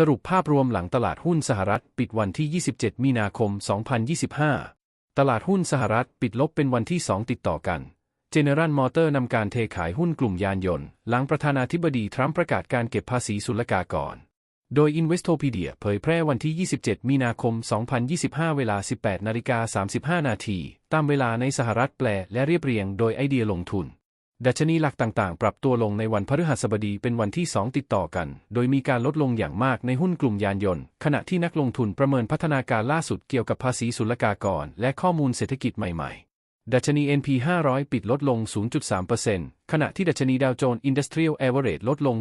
สรุปภาพรวมหลังตลาดหุ้นสหรัฐปิดวันที่ 27 มีนาคม 2025 ตลาดหุ้นสหรัฐปิดลบเป็นวันที่ 2 ติดต่อกัน General Motor นำการเทขายหุ้นกลุ่มยานยนต์ หลังประธานาธิบดีทรัมป์ประกาศการเก็บภาษีศุลกากร โดย Investopedia เผยแพร่วันที่ 27 มีนาคม 2025 เวลา 18นาฬิกา35 นาที ตามเวลาในสหรัฐแปลและเรียบเรียงโดยไอเดียลงทุน ดัชนีหลักต่างๆ ปรับตัวลงในวันพฤหัสบดีเป็นวันที่ 2 ติดต่อกัน โดยมีการลดลงอย่างมากในหุ้นกลุ่มยานยนต์ ขณะที่นักลงทุนประเมินพัฒนาการล่าสุดเกี่ยวกับภาษีศุลกากร และข้อมูลเศรษฐกิจใหม่ๆ ดัชนี NP 500 ปิดลดลง 0.3%ขณะที่ดัชนีดาวโจนส์ Industrial Average ลดลง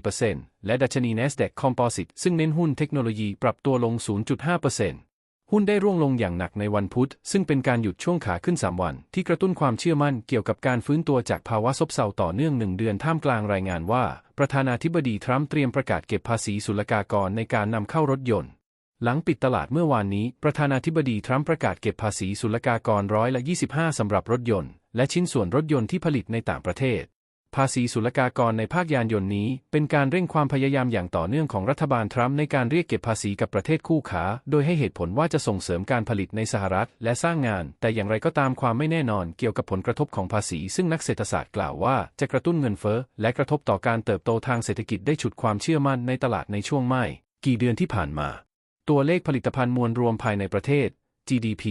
0.4%และดัชนี NASDAQ Composite ซึ่งเน้นหุ้นเทคโนโลยีปรับตัวลง 0.5% หุ้นได้ร่วงลงอย่างหนักในวันพุธ ซึ่งเป็นการหยุดช่วงขาขึ้น 3 วัน ที่กระตุ้นความเชื่อมั่นเกี่ยวกับการฟื้นตัวจากภาวะซบเซาต่อเนื่องหนึ่งเดือนท่ามกลางรายงานว่า ประธานาธิบดีทรัมป์เตรียมประกาศเก็บภาษีศุลกากรในการนำเข้ารถยนต์ หลังปิดตลาดเมื่อวานนี้ ประธานาธิบดีทรัมป์ประกาศเก็บภาษีศุลกากรร้อยละ 25 สำหรับรถยนต์ และชิ้นส่วนรถยนต์ที่ผลิตในต่างประเทศ ภาษีศุลกากรในภาคยานยนต์นี้ เป็นการเร่งความพยายามอย่างต่อเนื่องของรัฐบาลทรัมป์ในการเรียกเก็บภาษีกับประเทศคู่ค้าโดยให้เหตุผลว่าจะส่งเสริมการผลิตในสหรัฐและสร้างงาน แต่อย่างไรก็ตามความไม่แน่นอนเกี่ยวกับผลกระทบของภาษี ซึ่งนักเศรษฐศาสตร์กล่าวว่าจะกระตุ้นเงินเฟ้อและกระทบต่อการเติบโตทางเศรษฐกิจได้ฉุดความเชื่อมั่นในตลาดในช่วงไม่ กี่เดือนที่ผ่านมา ตัวเลขผลิตภัณฑ์มวลรวมภายในประเทศ GDP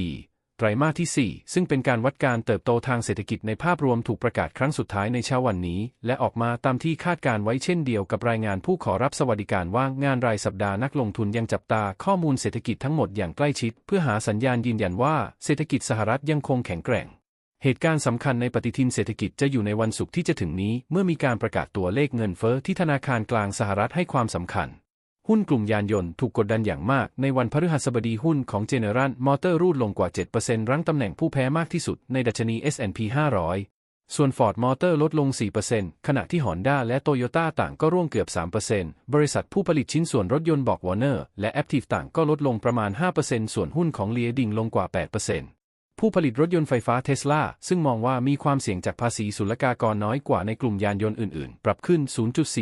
ไตรมาสที่ 4 ซึ่งเป็นการวัดการเติบโตทางเศรษฐกิจในภาพรวมถูกประกาศครั้งสุดท้ายในเช้าวันนี้ และออกมาตามที่คาดการไว้เช่นเดียวกับรายงานผู้ขอรับสวัสดิการว่างงานรายสัปดาห์นักลงทุนยังจับตาข้อมูลเศรษฐกิจทั้งหมดอย่างใกล้ชิด เพื่อหาสัญญาณยืนยันว่าเศรษฐกิจสหรัฐยังคงแข็งแกร่ง เหตุการณ์สำคัญในปฏิทินเศรษฐกิจจะอยู่ในวันศุกร์ที่จะถึงนี้ เมื่อมีการประกาศตัวเลขเงินเฟ้อที่ธนาคารกลางสหรัฐให้ความสำคัญ หุ้นกลุ่มยานยนต์ถูกกดดันอย่างมากในวันพฤหัสบดีหุ้นของ General Motor รูดลงกว่า 7%รั้งตำแหน่งผู้แพ้มากที่สุดในดัชนี S&P 500 ส่วน Ford Motor ลดลง 4%ขณะที่ Honda และ Toyota ต่างก็ร่วงเกือบ 3%บริษัทผู้ผลิตชิ้นส่วนรถยนต์บอก Warner และ Aptiv ต่างก็ลดลงประมาณ 5%ส่วนหุ้นของ Lear ดิ่งลงกว่า 8% ผู้ผลิตรถยนต์ไฟฟ้าเทสลาซึ่งมองว่ามีความเสี่ยงจากภาษีศุลกากรน้อยกว่าในกลุ่มยานยนต์อื่นๆ ปรับขึ้น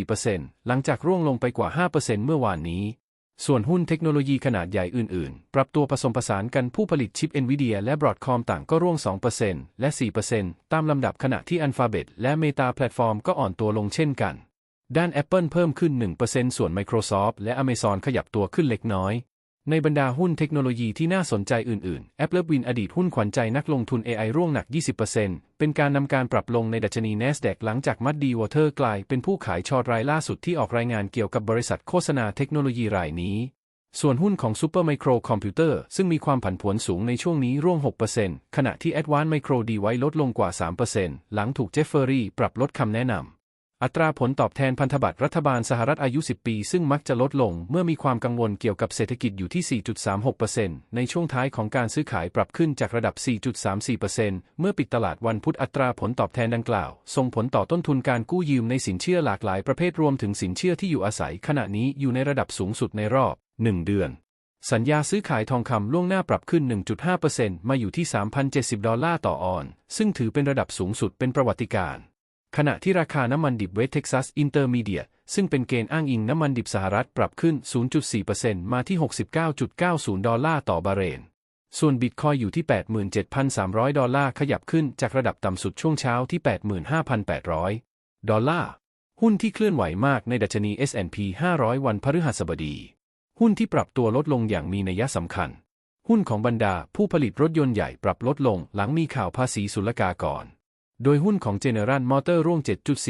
0.4%หลังจากร่วงลงไปกว่า 5%เมื่อวานนี้ ส่วนหุ้นเทคโนโลยีขนาดใหญ่อื่นๆ ปรับตัวผสมผสานกันผู้ผลิตชิป NVIDIA และ Broadcom ต่างก็ร่วง 2%และ 4%ตามลำดับขณะที่ Alphabet และ Meta Platform ก็อ่อนตัวลงเช่นกัน ด้าน Apple เพิ่มขึ้น 1%ส่วน Microsoft และ Amazon ขยับตัวขึ้นเล็กน้อย ในบรรดาหุ้นเทคโนโลยีที่น่าสนใจอื่นๆ Apple Win อดีตหุ้นขวัญใจนักลงทุน AI ร่วงหนัก 20%เป็นการนำการปรับลงในดัชนี NASDAQ หลังจากมัดดีวอเตอร์กลายเป็นผู้ขายชอตรายล่าสุดที่ออกรายงานเกี่ยวกับบริษัทโฆษณาเทคโนโลยีรายนี้ ส่วนหุ้นของ Supermicro Computer ซึ่งมีความผันผวนสูงในช่วงนี้ร่วง 6%ขณะที่ Advanced Micro Device ลดลงกว่า 3%หลังถูกเจฟเฟอรี่ปรับลดคำแนะนำ อัตราผลตอบแทนพันธบัตรรัฐบาลสหรัฐอายุ 10 ปี ซึ่งมักจะลดลงเมื่อมีความกังวลเกี่ยวกับเศรษฐกิจอยู่ที่ 4.36%ในช่วงท้ายของการซื้อขายปรับขึ้นจากระดับ 4.34%เมื่อปิดตลาดวันพุธอัตราผลตอบแทนดังกล่าว ส่งผลต่อต้นทุนการกู้ยืมในสินเชื่อหลากหลายประเภทรวมถึงสินเชื่อที่อยู่อาศัยขณะนี้อยู่ในระดับสูงสุดในรอบ 1 เดือนสัญญาซื้อขายทองคำล่วงหน้าปรับขึ้น 1.5%มาอยู่ที่ 3,070 ดอลลาร์ต่อออนซ์ ซึ่งถือเป็นระดับสูงสุดเป็นประวัติการณ์ ขณะที่ราคาน้ำมันดิบเวสเท็กซัสอินเตอร์มีเดียซึ่งเป็นเกณฑ์อ้างอิงน้ำมันดิบสหรัฐปรับขึ้น 0.4%มาที่ 69.90 ดอลลาร์ต่อบาร์เรน ส่วนบิตคอยอยู่ที่ 87,300 ดอลลาร์ขยับขึ้นจากระดับต่ำสุดช่วงเช้าที่ 85,800 ดอลลาร์ หุ้นที่เคลื่อนไหวมากในดัชนี S&P 500 วันพฤหัสบดี หุ้นที่ปรับตัวลดลงอย่างมีนัยสำคัญ หุ้นของบรรดาผู้ผลิตรถยนต์ใหญ่ปรับลดลงหลังมีข่าวภาษีศุลกากร โดยหุ้นของ General Motor ร่วง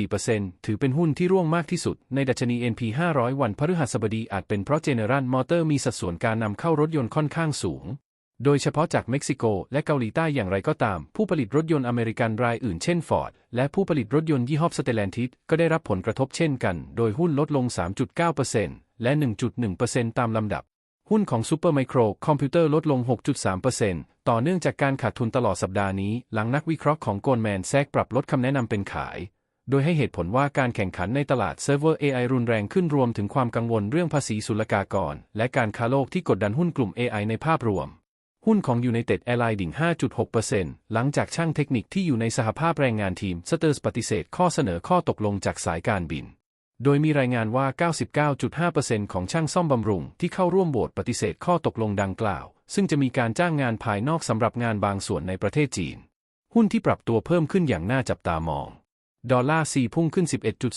7.4%ถือเป็นหุ้นที่ร่วงมากที่สุดในดัชนี NP 500 วันพฤหัสบดีอาจเป็นเพราะ General Motor มีสัดส่วนการนำเข้ารถยนต์ค่อนข้างสูง โดยเฉพาะจากเม็กซิโกและเกาหลีใต้อย่างไรก็ตาม ผู้ผลิตรถยนต์อเมริกันรายอื่นเช่น Ford และผู้ผลิตรถยนต์ยี่ห้อ Stellantis ก็ได้รับผลกระทบเช่นกัน โดยหุ้นลดลง 3.9%และ 1.1%ตามลำดับ หุ้นของ Supermicro Computer ลดลง 6.3%ต่อเนื่องจากการขาดทุนตลอดสัปดาห์นี้ หลังนักวิเคราะห์ของ Goldman Sachs ปรับลดคำแนะนำเป็นขาย โดยให้เหตุผลว่าการแข่งขันในตลาดเซิร์ฟเวอร์ AI รุนแรงขึ้นรวมถึงความกังวลเรื่องภาษีศุลกากร และการค้าโลกที่กดดันหุ้นกลุ่ม AI ในภาพรวม หุ้นของ United Airlines ดิ่ง 5.6%หลังจากช่างเทคนิคที่อยู่ในสหภาพแรงงานทีมสเตอร์สปฏิเสธข้อเสนอข้อตกลงจากสายการบิน โดยมีรายงานว่า 99.5%ของช่างซ่อมบำรุงที่เข้าร่วมโหวตปฏิเสธข้อตกลงดังกล่าว ซึ่งจะมีการจ้างงานภายนอกสำหรับงานบางส่วนในประเทศจีน หุ้นที่ปรับตัวเพิ่มขึ้นอย่างน่าจับตามอง ดอลลาร์ซีพุ่งขึ้น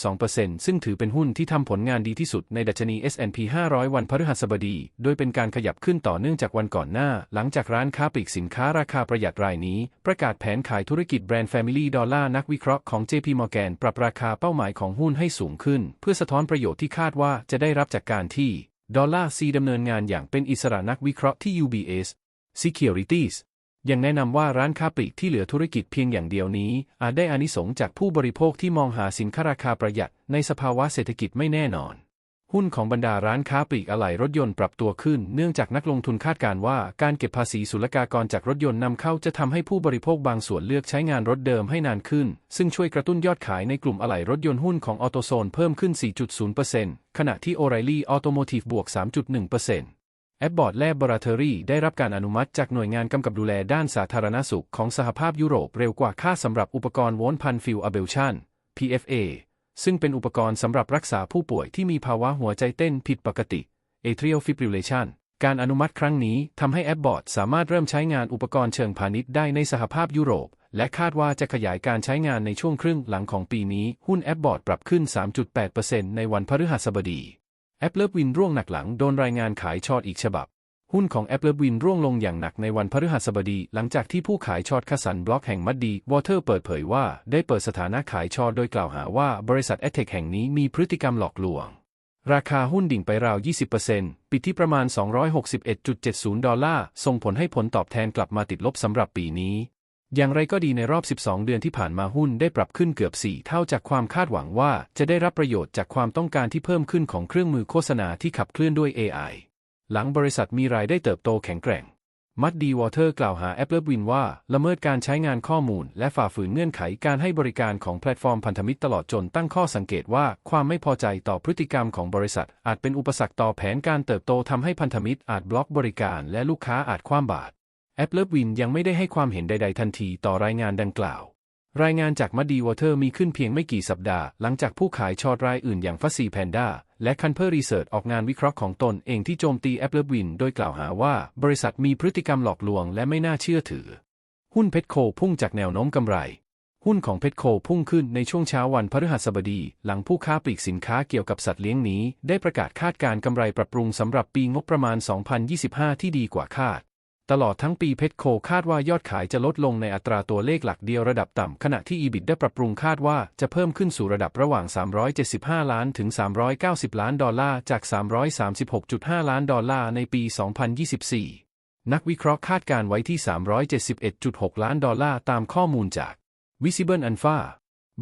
11.2%ซึ่งถือเป็นหุ้นที่ทำผลงานดีที่สุดในดัชนี S&P 500 วันพฤหัสบดี โดยเป็นการขยับขึ้นต่อเนื่องจากวันก่อนหน้า หลังจากร้านค้าปลีกสินค้าราคาประหยัดรายนี้ ประกาศแผนขายธุรกิจแบรนด์ Family Dollar นักวิเคราะห์ของ JP Morgan ปรับราคาเป้าหมายของหุ้นให้สูงขึ้น เพื่อสะท้อนประโยชน์ที่คาดว่าจะได้รับจากการที่ดอลลาร์ซีดำเนินงานอย่างเป็นอิสระนักวิเคราะห์ที่ UBS Securities ยังแนะนำว่าร้านค้าปลีกที่เหลือธุรกิจเพียงอย่างเดียวนี้ อาจได้อานิสงจากผู้บริโภคที่มองหาสินค้าราคาประหยัดในสภาวะเศรษฐกิจไม่แน่นอน หุ้นของบรรดาร้านค้าปลีกอะไหล่รถยนต์ปรับตัวขึ้น เนื่องจากนักลงทุนคาดการณ์ว่าการเก็บภาษีศุลกากรจากรถยนต์นำเข้าจะทำให้ผู้บริโภคบางส่วนเลือกใช้งานรถเดิมให้นานขึ้น ซึ่งช่วยกระตุ้นยอดขายในกลุ่มอะไหล่รถยนต์หุ้นของออโตโซนเพิ่มขึ้น 4.0%ขณะที่โอไรลี่ออโตโมทีฟบวก 3.1% แอปบอร์ดและบราเทอรี่ได้รับการอนุมัติจากหน่วยงานกำกับดูแลด้านสาธารณสุขของสหภาพยุโรปเร็วกว่าค่าสำหรับอุปกรณ์โวลต์พันฟิลอะเบลชัน PFA ซึ่งเป็นอุปกรณ์สำหรับรักษาผู้ป่วยที่มีภาวะหัวใจเต้นผิดปกติ atrial fibrillation การอนุมัติครั้งนี้ทำให้แอปบอร์ดสามารถเริ่มใช้งานอุปกรณ์เชิงพาณิชย์ได้ในสหภาพยุโรป และคาดว่าจะขยายการใช้งานในช่วงครึ่งหลังของปีนี้ หุ้นแอปบอร์ดปรับขึ้น 3.8%ในวันพฤหัสบดี แอปเลิฟวินร่วงหนักหลังโดนรายงานขายช็อตอีกฉบับ หุ้นของแอปเลิฟวินร่วงลงอย่างหนักในวันพฤหัสบดี หลังจากที่ผู้ขายช็อตคาสันบล็อกแห่งมัดดีวอเตอร์เปิดเผยว่าได้เปิดสถานะขายช็อตโดยกล่าวหาว่าบริษัทแอตเทคแห่งนี้มีพฤติกรรมหลอกลวง ราคาหุ้นดิ่งไปราว 20%ปิดที่ประมาณ 261.70 ดอลลาร์ ส่งผลให้ผลตอบแทนกลับมาติดลบสำหรับปีนี้ อย่างไรก็ดีในรอบ 12 เดือนที่ผ่านมาหุ้นได้ปรับขึ้นเกือบ 4 เท่าจากความคาดหวังว่าจะได้รับประโยชน์จากความต้องการที่เพิ่มขึ้นของเครื่องมือโฆษณาที่ขับเคลื่อนด้วย AI หลังบริษัทมีรายได้เติบโตแข็งแกร่ง มัดดีวอเตอร์กล่าวหาแอปเปิลวินว่าละเมิดการใช้งานข้อมูล และฝ่าฝืนเงื่อนไขการให้บริการของแพลตฟอร์มพันธมิตรตลอดจนตั้งข้อสังเกตว่าความไม่พอใจต่อพฤติกรรมของบริษัท อาจเป็นอุปสรรคต่อแผนการเติบโตทำให้พันธมิตรอาจบล็อกบริการ และลูกค้าอาจคว่ำบาตร แอปเปิลวินยังไม่ได้ให้ความเห็นใด ๆ ทันทีต่อรายงานดังกล่าว รายงานจากมัดดีวอเตอร์มีขึ้นเพียงไม่กี่สัปดาห์ หลังจากผู้ขายชอตรายอื่นอย่างฟัซซีแพนด้าและคันเพอร์รีเสิร์ชออกงานวิเคราะห์ของตนเองที่โจมตีแอปเปิลวินโดยกล่าวหาว่าบริษัทมีพฤติกรรมหลอกลวงและไม่น่าเชื่อถือ หุ้นเพชรโคพุ่งจากแนวโน้มกำไรหุ้นของเพชรโคพุ่งขึ้นในช่วงเช้าวันพฤหัสบดี หลังผู้ค้าปลีกสินค้าเกี่ยวกับสัตว์เลี้ยงนี้ ได้ประกาศคาดการกำไรปรับปรุงสำหรับปีงบประมาณ 2025 ที่ดีกว่าคาด ตลอดทั้งปีเพชรโคคาดว่ายอดขายจะลดลงในอัตราตัวเลขหลักเดียวระดับต่ำ ขณะที่ EBIT ได้ปรับปรุงคาดว่าจะเพิ่มขึ้นสู่ระดับระหว่าง 375 ล้านถึง 390 ล้านดอลลาร์จาก 336.5 ล้านดอลลาร์ในปี 2024 นักวิเคราะห์คาดการไว้ที่ 371.6 ล้านดอลลาร์ตามข้อมูลจาก Visible Alpha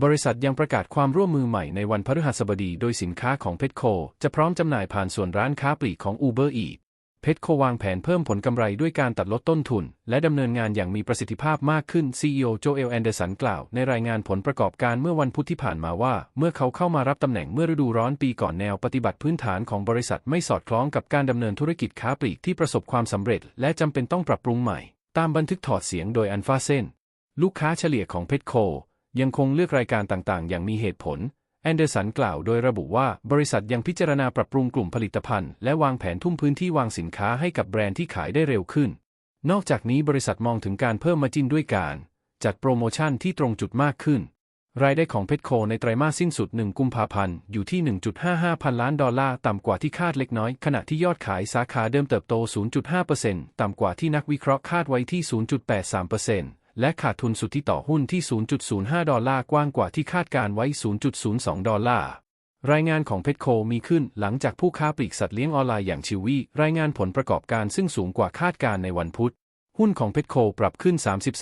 บริษัทยังประกาศความร่วมมือใหม่ในวันพฤหัสบดี โดยสินค้าของเพชรโคจะพร้อมจำหน่ายผ่านส่วนร้านค้าปลีกของ Uber Eats เพชรโควางแผนเพิ่มผลกำไรด้วยการตัดลดต้นทุน และดำเนินงานอย่างมีประสิทธิภาพมากขึ้น CEO โจเอลแอนเดอร์สันกล่าวในรายงานผลประกอบการเมื่อวันพุธที่ผ่านมาว่า เมื่อเขาเข้ามารับตำแหน่งเมื่อฤดูร้อนปีก่อนแนวปฏิบัติพื้นฐานของบริษัทไม่สอดคล้องกับการดำเนินธุรกิจค้าปลีกที่ประสบความสำเร็จ และจำเป็นต้องปรับปรุงใหม่ ตามบันทึกถอดเสียงโดยอันฟาเซนลูกค้าเฉลี่ยของเพชรโค ยังคงเลือกรายการต่างๆ อย่างมีเหตุผล แอนเดอร์สันกล่าวโดยระบุว่าบริษัทยังพิจารณาปรับปรุงกลุ่มผลิตภัณฑ์ และวางแผนทุ่มพื้นที่วางสินค้าให้กับแบรนด์ที่ขายได้เร็วขึ้น นอกจากนี้บริษัทมองถึงการเพิ่มมาจินด้วยการ จัดโปรโมชั่นที่ตรงจุดมากขึ้น รายได้ของเพชรโคในไตรมาสสิ้นสุด 1 กุมภาพันธ์ อยู่ที่ 1.55 พันล้านดอลลาร์ ต่ำกว่าที่คาดเล็กน้อย ขณะที่ยอดขายสาขาเดิมเติบโต 0.5%ต่ำกว่าที่นักวิเคราะห์คาดไว้ที่ 0.83% และขาดทุนสุทธิต่อหุ้นที่ 0.05 ดอลลาร์กว้างกว่าที่คาดการไว้ 0.02 ดอลลาร์ รายงานของเพชโคมีขึ้นหลังจากผู้ค้าปลีกสัตว์เลี้ยงออนไลน์อย่างชิวีรายงานผลประกอบการซึ่งสูงกว่าคาดการในวันพุธ หุ้นของเพชโคปรับขึ้น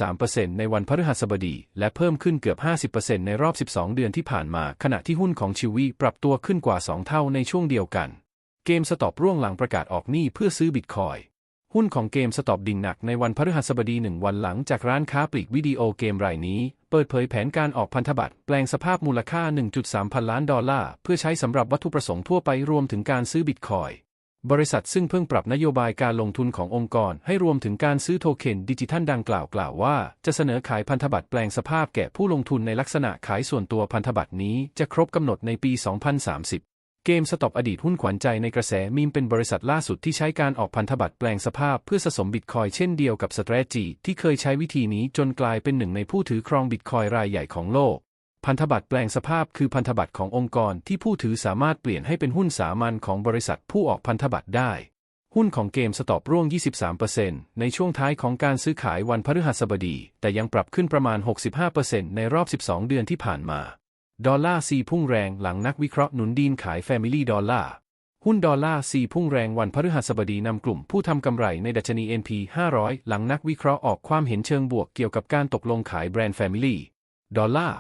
33%ในวันพฤหัสบดี และเพิ่มขึ้นเกือบ 50%ในรอบ 12 เดือนที่ผ่านมา ขณะที่หุ้นของชิวีปรับตัวขึ้นกว่า 2 เท่าในช่วงเดียวกัน เกมสต็อปร่วงหลังประกาศออกหนี้เพื่อซื้อบิตคอย หุ้นของเกมสตอปดิ่งหนักในวันพฤหัสบดีหนึ่งวันหลังจากร้านค้าปลีกวิดีโอเกมรายนี้ เปิดเผยแผนการออกพันธบัตรแปลงสภาพมูลค่า 1.3 พันล้านดอลลาร์ เพื่อใช้สำหรับวัตถุประสงค์ทั่วไปรวมถึงการซื้อบิตคอยบริษัทซึ่งเพิ่งปรับนโยบายการลงทุนขององค์กร ให้รวมถึงการซื้อโทเค็นดิจิทัลดังกล่าวกล่าวว่า จะเสนอขายพันธบัตรแปลงสภาพแก่ผู้ลงทุนในลักษณะขายส่วนตัวพันธบัตรนี้จะครบกำหนดในปี 2030 เกมสต็อปอดีตหุ้นขวัญใจในกระแสมีมเป็นบริษัทล่าสุดที่ใช้การออกพันธบัตรแปลงสภาพเพื่อสะสมบิตคอยเช่นเดียวกับสเตรจีที่เคยใช้วิธีนี้จนกลายเป็นหนึ่งในผู้ถือครองบิตคอยรายใหญ่ของโลก พันธบัตรแปลงสภาพคือพันธบัตรขององค์กรที่ผู้ถือสามารถเปลี่ยนให้เป็นหุ้นสามัญของบริษัทผู้ออกพันธบัตรได้ หุ้นของเกมสต็อปร่วง 23%ในช่วงท้ายของการซื้อขายวันพฤหัสบดี แต่ยังปรับขึ้นประมาณ 65%ในรอบ 12 เดือนที่ผ่านมา ดอลลาร์ซีพุ่งแรงหลังนักวิเคราะห์หนุนดีนขาย Family ดอลลาร์หุ้นดอลลาร์ซีพุ่งแรงวันพฤหัสบดีนำกลุ่มผู้ทำกำไรในดัชนี NP 500 หลังนักวิเคราะห์ออกความเห็นเชิงบวกเกี่ยวกับการตกลงขายแบรนด์ Family ดอลลาร์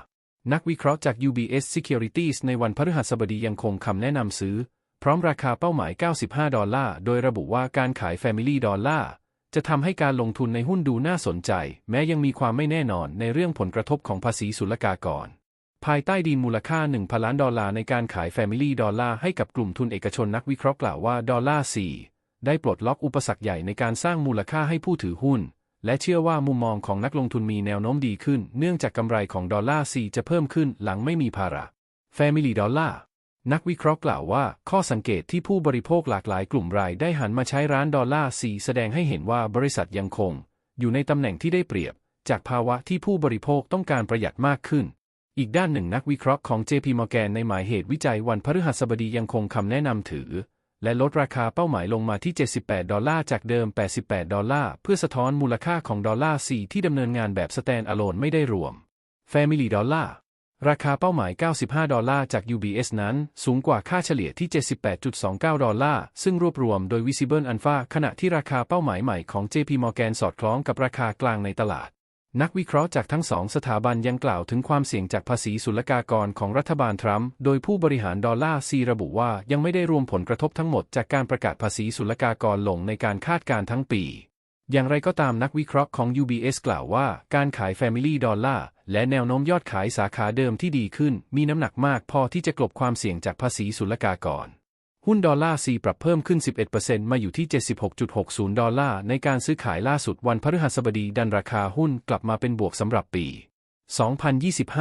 นักวิเคราะห์จาก UBS Securities ในวันพฤหัสบดียังคงคำแนะนำซื้อ พร้อมราคาเป้าหมาย 95 ดอลลาร์ โดยระบุว่าการขาย Family ดอลลาร์จะทำให้การลงทุนในหุ้นดูน่าสนใจ แม้ยังมีความไม่แน่นอนในเรื่องผลกระทบของภาษีศุลกากร ภายใต้ดีนมูลค่า 1,000 ล้านดอลลาร์ในการขาย Family ดอลลาร์ให้กับกลุ่มทุนเอกชนนักวิเคราะห์กล่าวว่าดอลลาร์4ได้ปลดล็อกอุปสรรคใหญ่ในการสร้างมูลค่าให้ผู้ถือหุ้น และเชื่อว่ามุมมองของนักลงทุนมีแนวโน้มดีขึ้น เนื่องจากกำไรของดอลลาร์4จะเพิ่มขึ้นหลังไม่มีภาระ Family ดอลลาร์นักวิเคราะห์กล่าวว่าข้อสังเกตที่ผู้บริโภคหลากหลายกลุ่มรายได้หันมาใช้ร้านดอลลาร์4แสดงให้เห็นว่าบริษัทยังคง อยู่ในตำแหน่งที่ได้เปรียบ จากภาวะที่ผู้บริโภคต้องการประหยัดมากขึ้น อีกด้านหนึ่งนักวิเคราะห์ของ JP Morgan ในหมายเหตุวิจัยวันพฤหัสบดียังคงคำแนะนำถือ และลดราคาเป้าหมายลงมาที่ 78 ดอลลาร์จากเดิม 88 ดอลลาร์เพื่อสะท้อนมูลค่าของดอลลาร์4ที่ดำเนินงานแบบ stand alone ไม่ได้รวม Family ดอลลาร์ราคาเป้าหมาย 95 ดอลลาร์จาก UBS นั้น สูงกว่าค่าเฉลี่ยที่ 78.29 ดอลลาร์ ซึ่งรวบรวมโดย Visible Alpha ขณะที่ราคาเป้าหมายใหม่ของ JP Morgan สอดคล้องกับราคากลางในตลาด นักวิเคราะห์จากทั้งสองสถาบันยังกล่าวถึงความเสี่ยงจากภาษีศุลกากรของรัฐบาลทรัมป์ โดยผู้บริหารดอลลาร์ซีระบุว่ายังไม่ได้รวมผลกระทบทั้งหมดจากการประกาศภาษีศุลกากรลงในการคาดการณ์ทั้งปี อย่างไรก็ตามนักวิเคราะห์ของ UBS กล่าวว่าการขาย Family ดอลลาร์และแนวโน้มยอดขายสาขาเดิมที่ดีขึ้น มีน้ำหนักมากพอที่จะกลบความเสี่ยงจากภาษีศุลกากร หุ้นดอลลาร์ซีปรับเพิ่มขึ้น 11%มาอยู่ที่ 76.60 ดอลลาร์ในการซื้อขายล่าสุดวันพฤหัสบดีดันราคาหุ้นกลับมาเป็นบวกสำหรับปี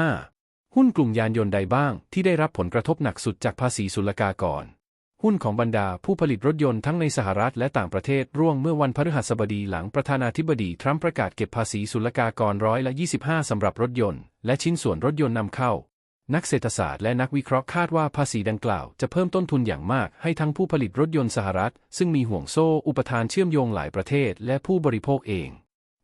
2025 หุ้นกลุ่มยานยนต์ใดบ้างที่ได้รับผลกระทบหนักสุดจากภาษีศุลกากร หุ้นของบรรดาผู้ผลิตรถยนต์ทั้งในสหรัฐและต่างประเทศร่วงเมื่อวันพฤหัสบดีหลังประธานาธิบดีทรัมป์ประกาศเก็บภาษีศุลกากรร้อยละ 25 สำหรับรถยนต์และชิ้นส่วนรถยนต์นำเข้า นักเศรษฐศาสตร์และนักวิเคราะห์คาดว่าภาษีดังกล่าวจะเพิ่มต้นทุนอย่างมากให้ทั้งผู้ผลิตรถยนต์สหรัฐ ซึ่งมีห่วงโซ่อุปทานเชื่อมโยงหลายประเทศ และผู้บริโภคเอง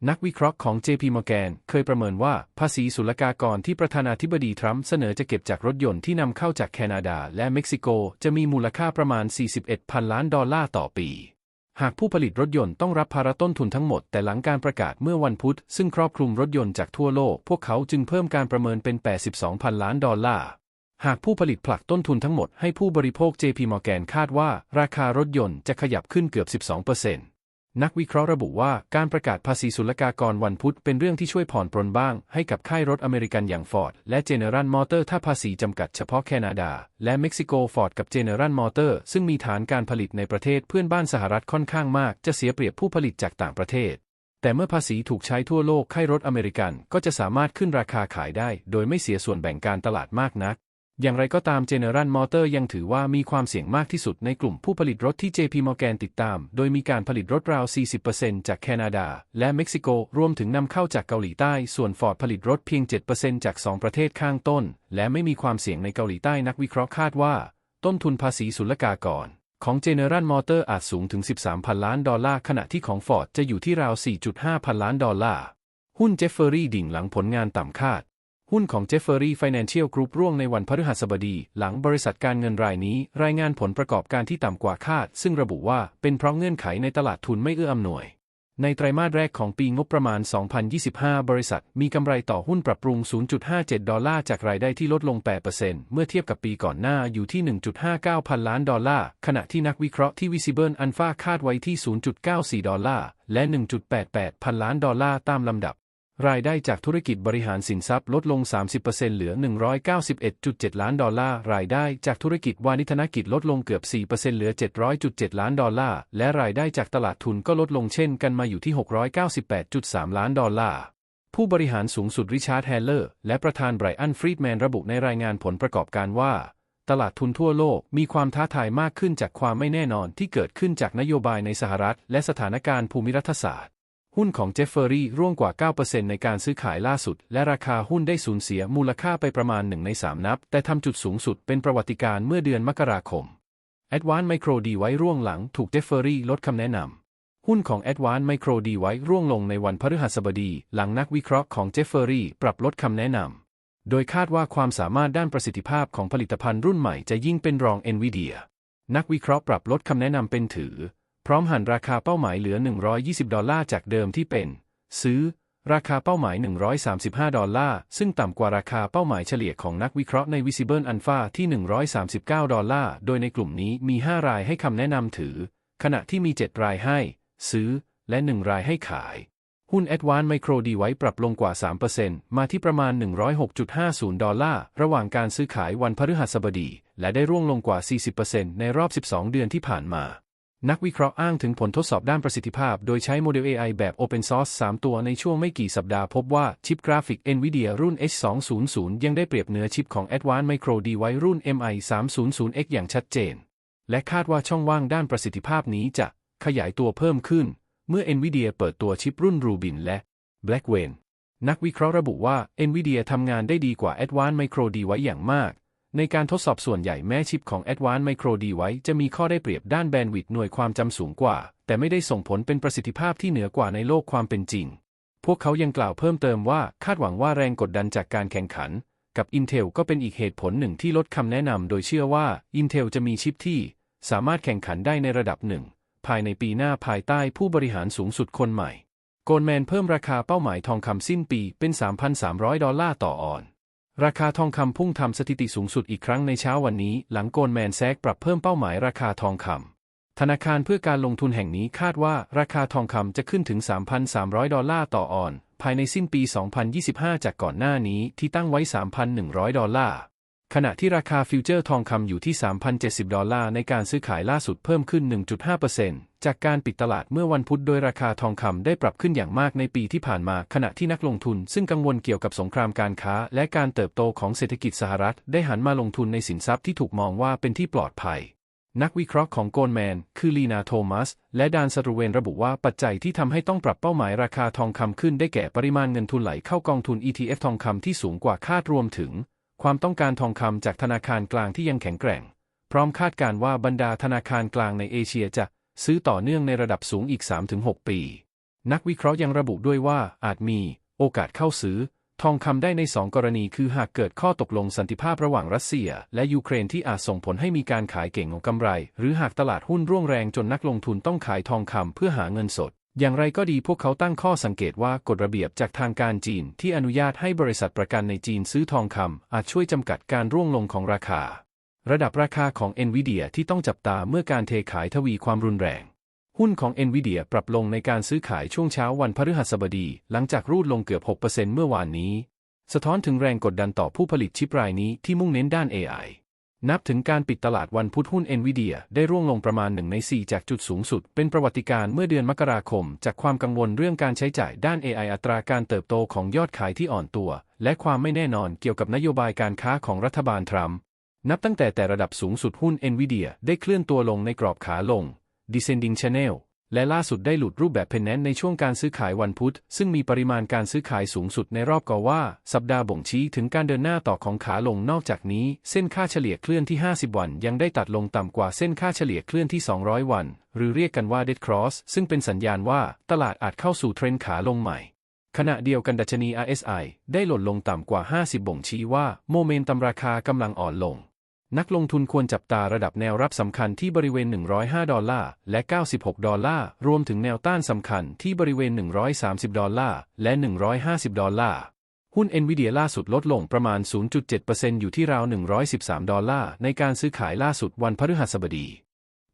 นักวิเคราะห์ของ JP Morgan เคยประเมินว่าภาษีศุลกากรที่ประธานาธิบดีทรัมป์เสนอจะเก็บจากรถยนต์ที่นำเข้าจากแคนาดาและเม็กซิโก จะมีมูลค่าประมาณ 41พันล้านดอลลาร์ต่อปี หากผู้ผลิตรถยนต์ต้องรับภาระต้นทุนทั้งหมดแต่หลังการประกาศเมื่อวันพุธ ซึ่งครอบคลุมรถยนต์จากทั่วโลก พวกเขาจึงเพิ่มการประเมินเป็น 82พันล้านดอลลาร์ หากผู้ผลิตผลักต้นทุนทั้งหมดให้ผู้บริโภค JP Morgan คาดว่า ราคารถยนต์จะขยับขึ้นเกือบ 12%นั นักวิเคราะห์ระบุว่าการประกาศภาษีศุลกากรวันพุธเป็นเรื่องที่ช่วยผ่อนปรนบ้าง ให้กับค่ายรถอเมริกันอย่างฟอร์ดและ General Motor ถ้าภาษีจำกัดเฉพาะแคนาดา และเม็กซิโกฟอร์ดกับ General Motor ซึ่งมีฐานการผลิตในประเทศเพื่อนบ้านสหรัฐค่อนข้างมาก จะเสียเปรียบผู้ผลิตจากต่างประเทศ แต่เมื่อภาษีถูกใช้ทั่วโลกค่ายรถอเมริกันก็จะสามารถขึ้นราคาขายได้ โดยไม่เสียส่วนแบ่งการตลาดมากนัก อย่างไรก็ตาม General Motor ยังถือว่ามีความเสี่ยงมากที่สุดในกลุ่มผู้ผลิตรถที่ JP Morgan ติดตาม โดยมีการผลิตรถราว 40%จากแคนาดา และเม็กซิโก รวมถึงนำเข้าจากเกาหลีใต้ ส่วน Ford ผลิตรถเพียง 7%จาก 2 ประเทศข้างต้น และไม่มีความเสี่ยงในเกาหลีใต้นักวิเคราะห์คาดว่า ต้นทุนภาษีศุลกากร ของ General Motor อาจสูงถึง 13 พันล้านดอลลาร์ ขณะที่ของ Ford จะอยู่ที่ราว 4.5 พันล้านดอลลาร์ หุ้นเจฟเฟอรี่ดิ่งหลังผลงานต่ำคาด หุ้นของ Jefferies Financial Group ร่วงในวันพฤหัสบดี หลังบริษัทการเงินรายนี้ รายงานผลประกอบการที่ต่ำกว่าคาด ซึ่งระบุว่าเป็นเพราะเงื่อนไขในตลาดทุนไม่เอื้ออำนวย ในไตรมาสแรกของปีงบประมาณ 2025 บริษัทมีกำไรต่อหุ้นปรับปรุง 0.57 ดอลลาร์จากรายได้ที่ลดลง 8%เมื่อเทียบกับปีก่อนหน้าอยู่ที่ 1.59 พันล้านดอลลาร์ ขณะที่นักวิเคราะห์ที่ Visible Alpha คาดไว้ที่ 0.94 ดอลลาร์ และ 1.88 พันล้านดอลลาร์ตามลำดับ รายได้จากธุรกิจบริหารสินทรัพย์ลดลง 30%เหลือ 191.7 ล้านดอลลาร์ รายได้จากธุรกิจวานิธนกิจลดลงเกือบ 4%เหลือ 700.7 ล้านดอลลาร์ และรายได้จากตลาดทุนก็ลดลงเช่นกันมาอยู่ที่ 698.3 ล้านดอลลาร์ ผู้บริหารสูงสุดริชาร์ดแฮลเลอร์ และประธานไบรอันฟรีดแมนระบุในรายงานผลประกอบการว่า ตลาดทุนทั่วโลกมีความท้าทายมากขึ้นจากความไม่แน่นอนที่เกิดขึ้นจากนโยบายในสหรัฐ และสถานการณ์ภูมิรัฐศาสตร์ หุ้นของเจฟเฟอรี่ร่วงกว่า 9%ในการซื้อขายล่าสุด และราคาหุ้นได้สูญเสียมูลค่าไปประมาณ 1 ใน 3 นับ แต่ทำจุดสูงสุดเป็นประวัติการณ์เมื่อเดือนมกราคม a d v a n c e Micro D ไว้ร่วงหลังถูกเจฟเฟอรี่ลดคำแนะนำ หุ้นของ a d v a n c e Micro D ไว้ร่วงลงในวันพฤหัสบดี หลังนักวิเคราะห์ของเจฟเฟอรี่ปรับลดคำแนะนำ โดยคาดว่าความสามารถด้านประสิทธิภาพของผลิตภัณฑ์รุ่นใหม่จะยิ่งเป็นรอง NVIDIA นักวิเคราะห์ปรับลดคำแนะนำเป็นถือ พร้อมหันราคาเป้าหมายเหลือ 120 ดอลลาร์จากเดิมที่เป็น ซื้อ ราคาเป้าหมาย 135 ดอลลาร์ ซึ่งต่ำกว่าราคาเป้าหมายเฉลี่ยของนักวิเคราะห์ใน Visible Alpha ที่ 139 ดอลลาร์ โดยในกลุ่มนี้มี 5 รายให้คำแนะนำถือ ขณะที่มี 7 รายให้ ซื้อ และ 1 รายให้ขาย หุ้น Advanced Micro D ไว้ปรับลงกว่า 3%มาที่ประมาณ 106.50 ดอลลาร์ ระหว่างการซื้อขายวันพฤหัสบดี และได้ร่วงลงกว่า 40%ในรอบ 12 เดือนที่ผ่านมา นักวิเคราะห์อ้างถึงผลทดสอบด้านประสิทธิภาพ โดยใช้โมเดล AI แบบ Open Source 3 ตัวในช่วงไม่กี่สัปดาห์พบว่าชิปกราฟิก NVIDIA รุ่น H200 ยังได้เปรียบเหนือชิปของ Advanced Micro D ไว้รุ่น MI300X อย่างชัดเจน และคาดว่าช่องว่างด้านประสิทธิภาพนี้จะขยายตัวเพิ่มขึ้น เมื่อ NVIDIA เปิดตัวชิปรุ่น Rubin และ Blackwell นักวิเคราะห์ระบุว่า NVIDIA ทำงานได้ดีกว่า Advanced Micro D ไว้อย่างมาก ในการทดสอบส่วนใหญ่แม้ชิปของ Advanced Micro D ไว้จะมีข้อได้เปรียบด้านแบนด์วิดต์หน่วยความจำสูงกว่า แต่ไม่ได้ส่งผลเป็นประสิทธิภาพที่เหนือกว่าในโลกความเป็นจริง พวกเขายังกล่าวเพิ่มเติมว่าคาดหวังว่าแรงกดดันจากการแข่งขัน กับ Intel ก็เป็นอีกเหตุผลหนึ่งที่ลดคำแนะนำโดยเชื่อว่า Intel จะมีชิปที่ สามารถแข่งขันได้ในระดับหนึ่ง ภายในปีหน้าภายใต้ผู้บริหารสูงสุดคนใหม่โกลแมนเพิ่มราคาเป้าหมายทองคำสิ้นปีเป็น 3,300 ดอลลาร์ต่อออน์ ราคาทองคำพุ่งทำสถิติสูงสุดอีกครั้งในเช้าวันนี้ หลังโกลแมนแซกปรับเพิ่มเป้าหมายราคาทองคำธนาคารเพื่อการลงทุนแห่งนี้คาดว่าราคาทองคำจะขึ้นถึง 3,300 ดอลลาร์ต่อออน ภายในสิ้นปี 2025 จากก่อนหน้านี้ที่ตั้งไว้ 3,100 ดอลลาร์ ขณะที่ราคาฟิวเจอร์ทองคำอยู่ที่ 3,070 ดอลลาร์ในการซื้อขายล่าสุดเพิ่มขึ้น 1.5%จากการปิดตลาดเมื่อวันพุธโดยราคาทองคำได้ปรับขึ้นอย่างมากในปีที่ผ่านมา ขณะที่นักลงทุนซึ่งกังวลเกี่ยวกับสงครามการค้า และการเติบโตของเศรษฐกิจสหรัฐ ได้หันมาลงทุนในสินทรัพย์ที่ถูกมองว่าเป็นที่ปลอดภัย นักวิเคราะห์ของโกลแมน คือลีนาโทมัส และดานสตรูเวนระบุว่าปัจจัยที่ทำให้ต้องปรับเป้าหมายราคาทองคำขึ้นได้แก่ปริมาณเงินทุนไหลเข้ากองทุน ETF ทองคำที่สูงกว่าคาดรวมถึง ความต้องการทองคำจากธนาคารกลางที่ยังแข็งแกร่ง พร้อมคาดการว่าบรรดาธนาคารกลางในเอเชียจะซื้อต่อเนื่องในระดับสูงอีก 3-6 ปี นักวิเคราะห์ยังระบุด้วยว่าอาจมีโอกาสเข้าซื้อ ทองคำได้ใน 2 กรณีคือหากเกิดข้อตกลงสันติภาพระหว่างรัสเซีย และยูเครนที่อาจส่งผลให้มีการขายเก่งของกำไร หรือหากตลาดหุ้นร่วงแรงจนนักลงทุนต้องขายทองคำเพื่อหาเงินสด อย่างไรก็ดีพวกเขาตั้งข้อสังเกตว่ากฎระเบียบจากทางการจีนที่อนุญาตให้บริษัทประกันในจีนซื้อทองคำอาจช่วยจำกัดการร่วงลงของราคา ระดับราคาของ NVIDIA ที่ต้องจับตาเมื่อการเทขายทวีความรุนแรง หุ้นของ NVIDIA ปรับลงในการซื้อขายช่วงเช้าวันพฤหัสบดี หลังจากรูดลงเกือบ 6%เมื่อวานนี้ สะท้อนถึงแรงกดดันต่อผู้ผลิตชิปรายนี้ที่มุ่งเน้นด้าน AI นับถึงการปิดตลาดวันพุธหุ้น NVIDIA ได้ร่วงลงประมาณ 1 ใน 4 จากจุดสูงสุด เป็นประวัติการณ์เมื่อเดือนมกราคม จากความกังวลเรื่องการใช้จ่ายด้าน AI อัตราการเติบโตของยอดขายที่อ่อนตัว และความไม่แน่นอนเกี่ยวกับนโยบายการค้าของรัฐบาลทรัมป์นับตั้งแต่แต่ระดับสูงสุดหุ้น NVIDIA ได้เคลื่อนตัวลงในกรอบขาลง descending channel และล่าสุดได้หลุดรูปแบบเพนแนนในช่วงการซื้อขายวันพุธ ซึ่งมีปริมาณการซื้อขายสูงสุดในรอบกว่า สัปดาห์บ่งชี้ถึงการเดินหน้าต่อของขาลงนอกจากนี้ เส้นค่าเฉลี่ยเคลื่อนที่ 50 วัน ยังได้ตัดลงต่ำกว่าเส้นค่าเฉลี่ยเคลื่อนที่ 200 วัน หรือเรียกกันว่า dead cross ซึ่งเป็นสัญญาณว่าตลาดอาจเข้าสู่เทรนด์ขาลงใหม่ ขณะเดียวกันดัชนี RSI ได้หล่นลงต่ำกว่า 50 บ่งชี้ว่าโมเมนตัมราคากำลังอ่อนลง นักลงทุนควรจับตาระดับแนวรับสำคัญที่บริเวณ 105 ดอลลาร์ และ 96 ดอลลาร์ รวมถึงแนวต้านสำคัญที่บริเวณ 130 ดอลลาร์ และ 150 ดอลลาร์ หุ้นเอ็นวีเดียล่าสุดลดลงประมาณ 0.7%อยู่ที่ราว 113 ดอลลาร์ ในการซื้อขายล่าสุดวันพฤหัสบดี